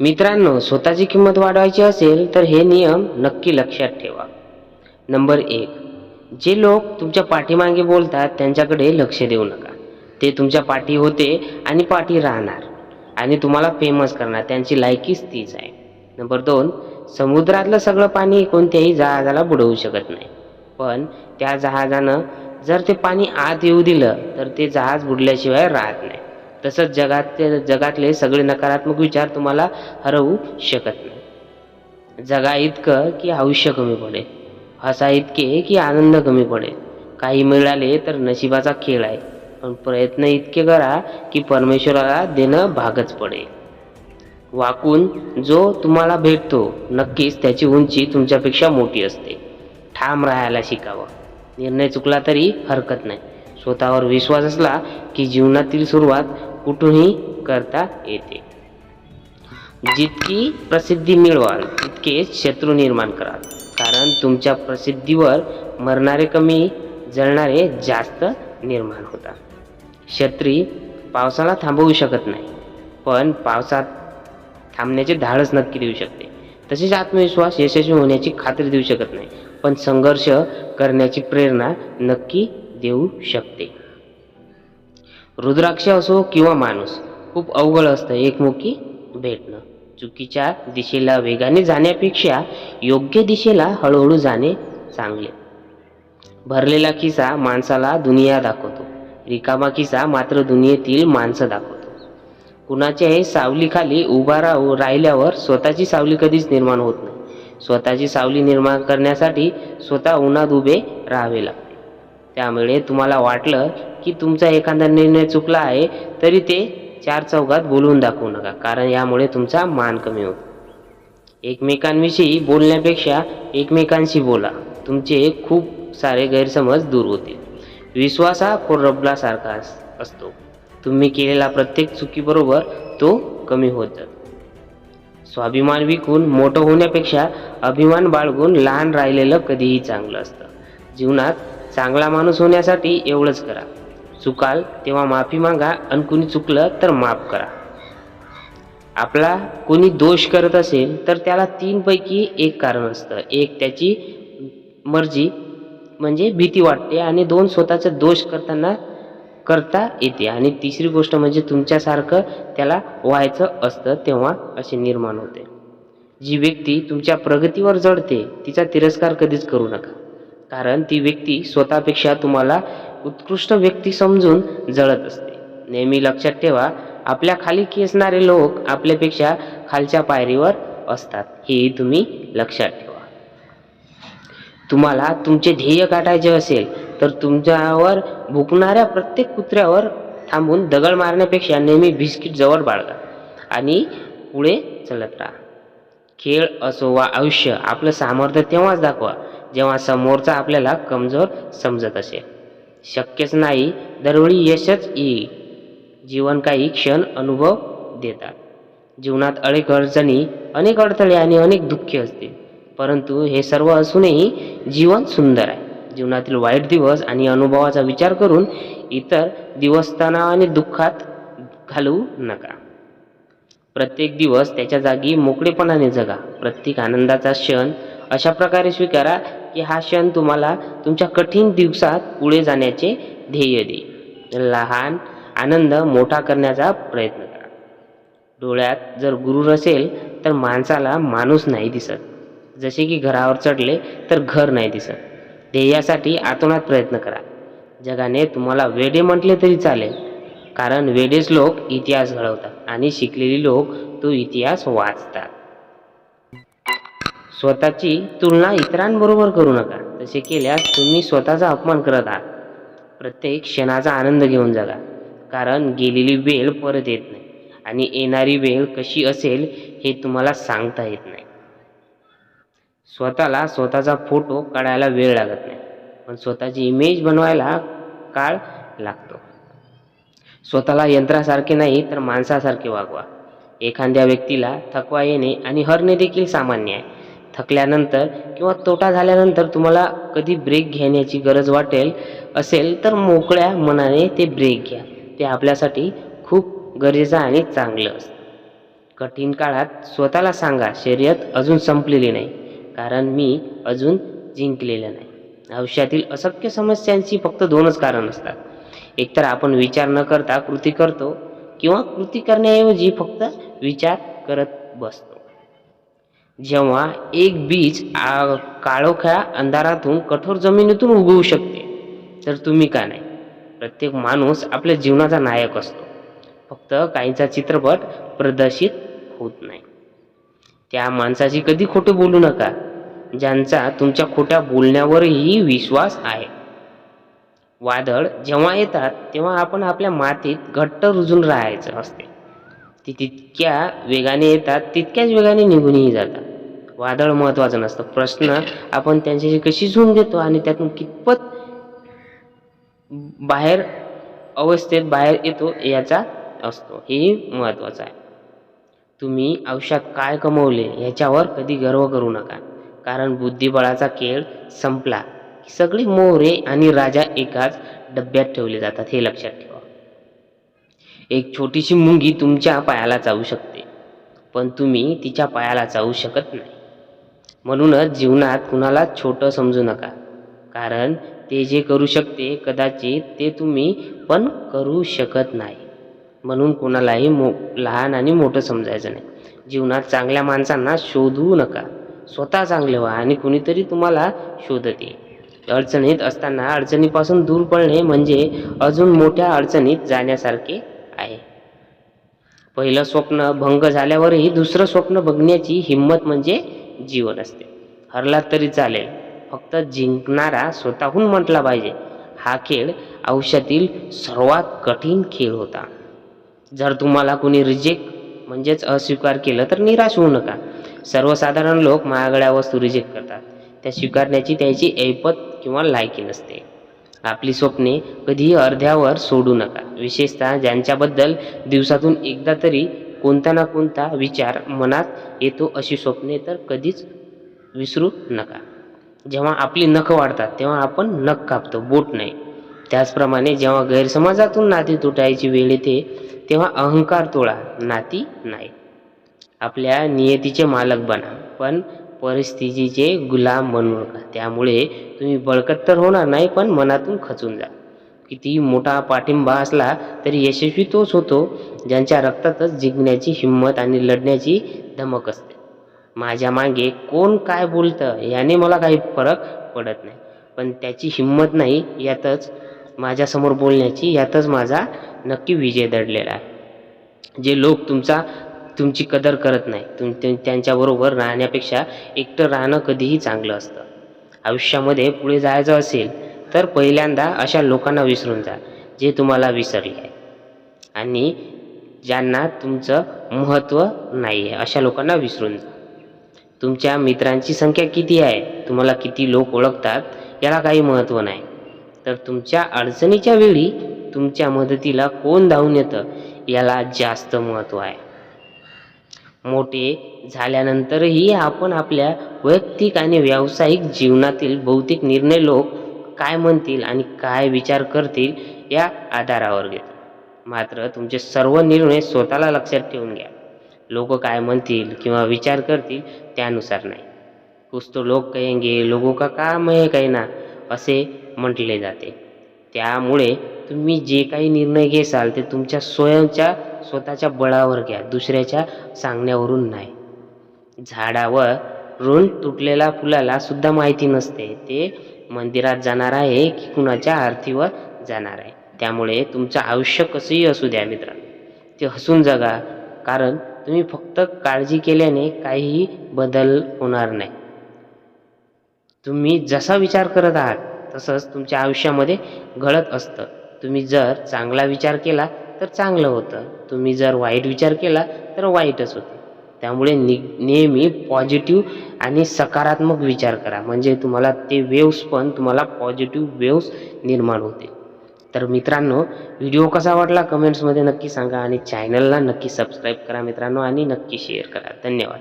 मित्रांनो स्वतःची किंमत वाढवायची असेल तर हे नियम नक्की लक्षात ठेवा. नंबर एक जे लोक तुमच्या पाठीमागे बोलतात त्यांच्याकडे लक्ष देऊ नका. ते तुमच्या पाठी होते आणि पाठी राहणार आणि तुम्हाला फेमस करणार त्यांची लायकीच तीच आहे. नंबर दोन समुद्रातलं सगळं पाणी कोणत्याही जहाजाला बुडवू शकत नाही. पण त्या जहाजानं जर ते पाणी आत येऊ दिलं तर ते जहाज बुडल्याशिवाय राहत नाही. तसंच जगात जगातले सगळे नकारात्मक विचार तुम्हाला हरवू शकत नाही. जगा इतकं की आयुष्य कमी पडेल. हसा इतके की आनंद कमी पडेल. काही मिळाले तर नशिबाचा खेळ आहे. पण प्रयत्न इतके करा की परमेश्वराला देणं भागच पडेल. वाकून जो तुम्हाला भेटतो नक्कीच त्याची उंची तुमच्यापेक्षा मोठी असते. ठाम राहायला शिकावं. निर्णय चुकला तरी हरकत नाही. स्वतःवर विश्वास असला की जीवनातील सुरुवात कुठूनही करता येते. जितकी प्रसिद्धी मिळवाल तितकेच शत्रू निर्माण कराल. कारण तुमच्या प्रसिद्धीवर मरणारे कमी जळणारे जास्त निर्माण होतात. शत्री पावसाला थांबवू शकत नाही पण पावसात थांबण्याचे धाडस नक्की देऊ शकते. तसेच आत्मविश्वास यशस्वी होण्याची खात्री देऊ शकत नाही पण संघर्ष करण्याची प्रेरणा नक्की देऊ शकते. रुद्राक्ष असो किंवा माणूस खूप अवघड असतं एकमुखी भेटणं. चुकीच्या दिशेला वेगाने जाण्यापेक्षा योग्य दिशेला हळूहळू जाणे चांगले. भरलेला खिसा माणसाला दुनिया दाखवतो. रिकामा खिसा मात्र दुनियेतील माणसं दाखवतो. कुणाच्याही सावलीखाली उभा राहू राहिल्यावर स्वतःची सावली कधीच निर्माण होत नाही. स्वतःची सावली निर्माण करण्यासाठी स्वतः उन्हात उभे राहावे लागते. त्यामुळे तुम्हाला वाटलं की तुमचा एखादा निर्णय चुकला आहे तरी ते चार चौघात बोलवून दाखवू नका कारण यामुळे तुमचा मान कमी होतो. एकमेकांविषयी बोलण्यापेक्षा एकमेकांशी बोला तुमचे खूप सारे गैरसमज दूर होतील. विश्वास हा कोरबलासारखा अस- असतो. तुम्ही केलेला प्रत्येक चुकीबरोबर तो कमी होत जातो. स्वाभिमान विकून मोठं होण्यापेक्षा अभिमान बाळगून लहान राहिलेलं कधीही चांगलं असतं. जीवनात चांगला माणूस होण्यासाठी एवढंच करा. चुकाल तेव्हा माफी मागा आणि कुणी चुकलं तर माफ करा. आपला कोणी दोष करत असेल तर त्याला तीनपैकी एक कारण असतं. एक त्याची मर्जी म्हणजे भीती वाटते आणि दोन स्वतःचा दोष करताना करता येते. आणि तिसरी गोष्ट म्हणजे तुमच्यासारखं त्याला व्हायचं असतं तेव्हा असे निर्माण होते. जी व्यक्ती तुमच्या प्रगतीवर जडते तिचा तिरस्कार कधीच करू नका. कारण ती व्यक्ती स्वतःपेक्षा तुम्हाला उत्कृष्ट व्यक्ती समजून जळत असते. नेहमी लक्षात ठेवा आपल्या खाली खेचणारे लोक आपल्यापेक्षा खालच्या पायरीवर असतात. हेही तुम्ही लक्षात ठेवा. तुम्हाला तुमचे ध्येय गाठायचे असेल तर तुमच्यावर भुकणाऱ्या प्रत्येक कुत्र्यावर थांबून दगड मारण्यापेक्षा नेहमी बिस्किट जवळ बाळगा आणि पुढे चलत राहा. खेळ असो वा आयुष्य आपलं सामर्थ्य तेव्हाच दाखवा जेव्हा समोरचा आपल्याला कमजोर समजत असेल. शक्यच नाही दरवेळी यशच येईल. जीवन काही क्षण अनुभव देतात. जीवनात अनेक अडचणी अनेक अडथळे आणि अनेक दुःखे असते. परंतु हे सर्व असूनही जीवन सुंदर आहे. जीवनातील वाईट दिवस आणि अनुभवाचा विचार करून इतर दिवस तणाव आणि दुःखात घालवू नका. प्रत्येक दिवस त्याच्या जागी मोकळेपणाने जगा. प्रत्येक आनंदाचा क्षण अशा प्रकारे स्वीकारा की हा क्षण तुम्हाला तुमच्या कठीण दिवसात पुढे जाण्याचे ध्येय दे. लहान आनंद मोठा करण्याचा प्रयत्न करा. डोळ्यात जर गुरूर असेल तर माणसाला माणूस नाही दिसत. जसे की घरावर चढले तर घर नाही दिसत. ध्येयासाठी आतोनात प्रयत्न करा. जगाने तुम्हाला वेडे म्हटले तरी चालेल कारण वेडेच लोक इतिहास घडवतात आणि शिकलेली लोक तो इतिहास वाचतात. स्वतःची तुलना इतरांबरोबर करू नका. तसे केल्यास तुम्ही स्वतःचा अपमान करत आहात. प्रत्येक क्षणाचा आनंद घेऊन जगा. कारण गेलेली वेळ परत येत नाही आणि येणारी वेळ कशी असेल हे तुम्हाला सांगता येत नाही. स्वतःला स्वतःचा फोटो काढायला वेळ लागत नाही. पण स्वतःची इमेज बनवायला काळ लागतो. स्वतःला यंत्रासारखे नाही तर माणसासारखे वागवा. एखाद्या व्यक्तीला थकवा येणे आणि हरणे देखील सामान्य आहे. थकल्यानंतर किंवा तोटा झाल्यानंतर तुम्हाला कधी ब्रेक घेण्याची गरज वाटेल असेल तर मोकळ्या मनाने ते ब्रेक घ्या. ते आपल्यासाठी खूप गरजेचं आणि चांगलं असतं. कठीण काळात स्वतःला सांगा शर्यत अजून संपलेली नाही कारण मी अजून जिंकलेलं नाही. आयुष्यातील असंख्य समस्यांची फक्त दोनच कारण असतात. एकतर आपण विचार न करता कृती करतो किंवा कृती करण्याऐवजी फक्त विचार करत बसतो. जेव्हा एक बीज काळोख्या अंधारातून कठोर जमिनीतून उगवू शकते तर तुम्ही का नाही? प्रत्येक माणूस आपल्या जीवनाचा नायक असतो. फक्त काहींचा चित्रपट प्रदर्शित होत नाही. त्या माणसाशी कधी खोटे बोलू नका. ज्यांचा तुमच्या खोट्या बोलण्यावरही विश्वास आहे. वादळ जेव्हा येतात तेव्हा आपण आपल्या मातीत घट्ट रुजून राहायचं असते. ती तितक्या वेगाने येतात तितक्याच वेगाने निघूनही जातात. वादळ महत्त्वाचं नसतं. प्रश्न आपण त्यांच्याशी कशी झूम देतो आणि त्यातून कितपत बाहेर अवस्थेत बाहेर येतो याचा असतो. हे महत्त्वाचं आहे. तुम्ही आयुष्यात काय कमवले ह्याच्यावर कधी गर्व करू नका. कारण बुद्धिबळाचा खेळ संपला की सगळे मोहरे आणि राजा एकाच डब्यात ठेवले जातात हे लक्षात ठेवा. एक छोटीशी मुंगी तुमच्या पायाला चावू शकते पण तुम्ही तिच्या पायाला चावू शकत नाही. म्हणूनच जीवनात कुणाला छोटं समजू नका कारण ते जे करू शकते कदाचित ते तुम्ही पण करू शकत नाही. म्हणून कुणालाही मो लहान आणि मोठं समजायचं नाही. जीवनात चांगल्या माणसांना शोधू नका. स्वतः चांगले व्हा आणि कुणीतरी तुम्हाला शोधते. अडचणीत असताना अडचणीपासून दूर पळणे म्हणजे अजून मोठ्या अडचणीत जाण्यासारखे आहे. पहिलं स्वप्न भंग झाल्यावरही दुसरं स्वप्न बघण्याची हिंमत म्हणजे जीवन असते. हरला तरी चालेल फक्त जिंकणारा स्वतःहून म्हटला पाहिजे. हा खेळ आयुष्यातील सर्वात कठीण खेळ होता. जर तुम्हाला कोणी रिजेक्ट म्हणजेच अस्वीकार केलं तर निराश होऊ नका. सर्वसाधारण लोक महागड्या वस्तू रिजेक्ट करतात. त्या स्वीकारण्याची त्याची ऐपत किंवा लायकी नसते. आपली स्वप्ने कधीही अर्ध्यावर सोडू नका. विशेषतः ज्यांच्याबद्दल दिवसातून एकदा तरी कोणता ना कोणता विचार मनात येतो अशी स्वप्ने तर कधीच विसरू नका. जेव्हा आपली नख वाढतात तेव्हा आपण नख कापतो बोट नाही. त्याचप्रमाणे जेव्हा गैरसमाजातून नाती तुटायची वेळ येते तेव्हा अहंकार तोळा नाती नाही. आपल्या नियतीचे मालक बना. पण परिस्थितीचे गुलाम बनू नका त्यामुळे तुम्ही बळकट तर होणार नाही पण मनातून खचून जा. कितीही मोठा पाठिंबा असला तरी यशस्वी तोच होतो ज्यांच्या रक्तातच जिंकण्याची हिंमत आणि लढण्याची धमक असते. माझ्या मागे कोण काय बोलतं याने मला काही फरक पडत नाही. पण त्याची हिंमत नाही यातच माझ्यासमोर बोलण्याची यातच माझा नक्की विजय दडलेला आहे. जे लोक तुमचा तुमची कदर करत नाही. तुम ते- त्यांच्याबरोबर राहण्यापेक्षा एकटं राहणं कधीही चांगलं असतं. आयुष्यामध्ये पुढे जायचं असेल तर पहिल्यांदा अशा लोकांना विसरून जा जे तुम्हाला विसरले आहे आणि ज्यांना तुमचं महत्त्व नाही आहे अशा लोकांना विसरून जा. तुमच्या मित्रांची संख्या किती आहे? तुम्हाला किती लोक ओळखतात? याला काही महत्त्व नाही. तर तुमच्या अडचणीच्या वेळी तुमच्या मदतीला कोण धावून येतं? याला जास्त महत्त्व आहे. मोठे झाल्यानंतरही आपण आपल्या वैयक्तिक आणि व्यावसायिक जीवनातील बहुतेक निर्णय लोक काय म्हणतील आणि काय विचार करतील या आधारावर घेतो. मात्र तुमचे सर्व निर्णय स्वतःला लक्षात ठेवून घ्या. लोक काय म्हणतील किंवा विचार करतील त्यानुसार नाही. कुछ तो लोक कहेंगे लोगों का काम है कहना असे म्हटले जाते. त्यामुळे तुम्ही जे काही निर्णय घेसाल ते तुमच्या स्वयंच्या स्वतःच्या बळावर घ्या दुसऱ्याच्या सांगण्यावरून नाही. झाडावर ऋण तुटलेल्या फुलाला सुद्धा माहिती नसते. ते मंदिरात जाणार आहे की कुणाच्या आरतीवर जाणार आहे? त्यामुळे तुमचं आयुष्य कसंही असू द्या मित्रांनो. ते हसून जगा कारण तुम्ही फक्त काळजी केल्याने काहीही बदल होणार नाही. तुम्ही जसा विचार करत आहात तसंच तुमच्या आयुष्यामध्ये घडत असतं. तुम्ही जर चांगला विचार केला तर चांगलं होतं. तुम्ही जर वाईट विचार केला तर वाईटच होते. त्यामुळे नि नेहमी पॉझिटिव्ह आणि सकारात्मक विचार करा. म्हणजे तुम्हाला ते वेव्स पण तुम्हाला पॉझिटिव्ह वेव्स निर्माण होते तर मित्रांनो व्हिडिओ कसा वाटला कमेंट्समध्ये नक्की सांगा आणि चॅनलला नक्की सबस्क्राईब करा मित्रांनो आणि नक्की शेअर करा. धन्यवाद.